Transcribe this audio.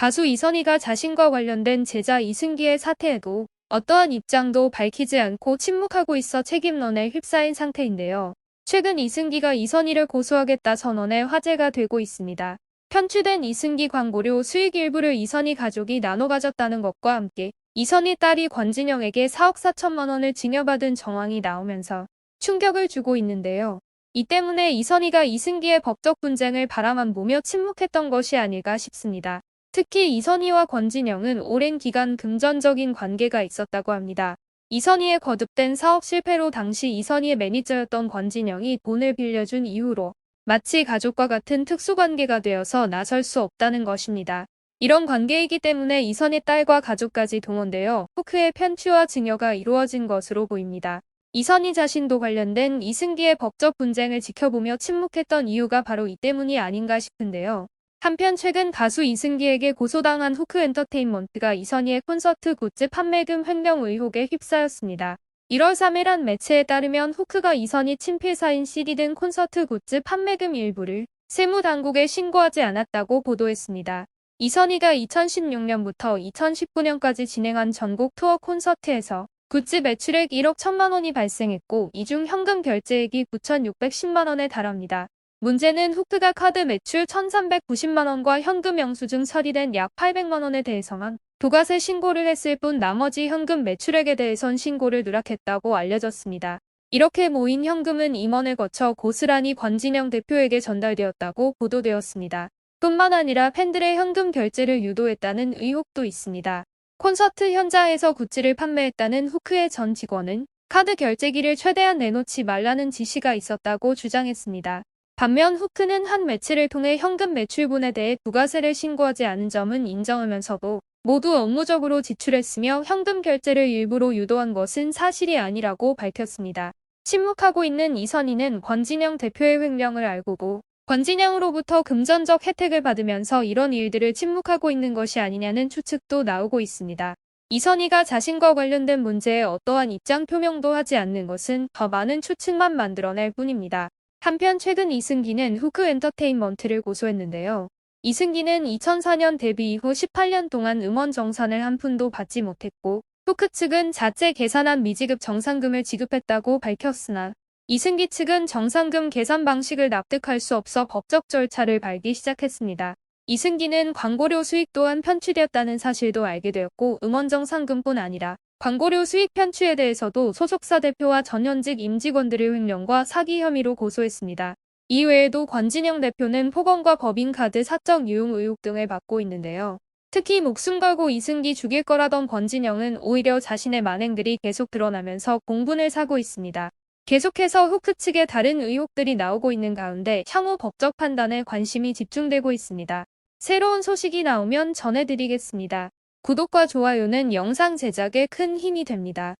가수 이선희가 자신과 관련된 제자 이승기의 사태에도 어떠한 입장도 밝히지 않고 침묵하고 있어 책임론에 휩싸인 상태인데요. 최근 이승기가 이선희를 고소하겠다 선언에 화제가 되고 있습니다. 편취된 이승기 광고료 수익 일부를 이선희 가족이 나눠 가졌다는 것과 함께 이선희 딸이 권진영에게 4억 4천만 원을 징여받은 정황이 나오면서 충격을 주고 있는데요. 이 때문에 이선희가 이승기의 법적 분쟁을 바라만 보며 침묵했던 것이 아닐까 싶습니다. 특히 이선희와 권진영은 오랜 기간 금전적인 관계가 있었다고 합니다. 이선희의 거듭된 사업 실패로 당시 이선희의 매니저였던 권진영이 돈을 빌려준 이후로 마치 가족과 같은 특수관계가 되어서 나설 수 없다는 것입니다. 이런 관계이기 때문에 이선희 딸과 가족까지 동원되어 후크의 편취와 증여가 이루어진 것으로 보입니다. 이선희 자신도 관련된 이승기의 법적 분쟁을 지켜보며 침묵했던 이유가 바로 이 때문이 아닌가 싶은데요. 한편 최근 가수 이승기에게 고소당한 후크 엔터테인먼트가 이선희의 콘서트 굿즈 판매금 횡령 의혹에 휩싸였습니다. 1월 3일 한 매체에 따르면 후크가 이선희 친필사인 CD 등 콘서트 굿즈 판매금 일부를 세무당국에 신고하지 않았다고 보도했습니다. 이선희가 2016년부터 2019년까지 진행한 전국 투어 콘서트에서 굿즈 매출액 1억 1천만 원이 발생했고 이 중 현금 결제액이 9,610만 원에 달합니다. 문제는 후크가 카드 매출 1,390만 원과 현금 영수증 처리된 약 800만 원에 대해서만 부가세 신고를 했을 뿐 나머지 현금 매출액에 대해선 신고를 누락했다고 알려졌습니다. 이렇게 모인 현금은 임원을 거쳐 고스란히 권진영 대표에게 전달되었다고 보도되었습니다. 뿐만 아니라 팬들의 현금 결제를 유도했다는 의혹도 있습니다. 콘서트 현장에서 굿즈를 판매했다는 후크의 전 직원은 카드 결제기를 최대한 내놓지 말라는 지시가 있었다고 주장했습니다. 반면 후크는 한 매체를 통해 현금 매출분에 대해 부가세를 신고하지 않은 점은 인정하면서도 모두 업무적으로 지출했으며 현금 결제를 일부러 유도한 것은 사실이 아니라고 밝혔습니다. 침묵하고 있는 이선희는 권진영 대표의 횡령을 알고고 권진영으로부터 금전적 혜택을 받으면서 이런 일들을 침묵하고 있는 것이 아니냐는 추측도 나오고 있습니다. 이선희가 자신과 관련된 문제에 어떠한 입장 표명도 하지 않는 것은 더 많은 추측만 만들어낼 뿐입니다. 한편 최근 이승기는 후크 엔터테인먼트를 고소했는데요. 이승기는 2004년 데뷔 이후 18년 동안 음원 정산을 한 푼도 받지 못했고 후크 측은 자체 계산한 미지급 정산금을 지급했다고 밝혔으나 이승기 측은 정상금 계산 방식을 납득할 수 없어 법적 절차를 밟기 시작했습니다. 이승기는 광고료 수익 또한 편취되었다는 사실도 알게 되었고 음원 정 상금뿐 아니라 광고료 수익 편취에 대해서도 소속사 대표와 전현직 임직원들의 횡령과 사기 혐의로 고소했습니다. 이외에도 권진영 대표는 폭언과 법인카드 사적 유용 의혹 등을 받고 있는데요. 특히 목숨 걸고 이승기 죽일 거라던 권진영은 오히려 자신의 만행들이 계속 드러나면서 공분을 사고 있습니다. 계속해서 후크 측의 다른 의혹들이 나오고 있는 가운데 향후 법적 판단에 관심이 집중되고 있습니다. 새로운 소식이 나오면 전해드리겠습니다. 구독과 좋아요는 영상 제작에 큰 힘이 됩니다.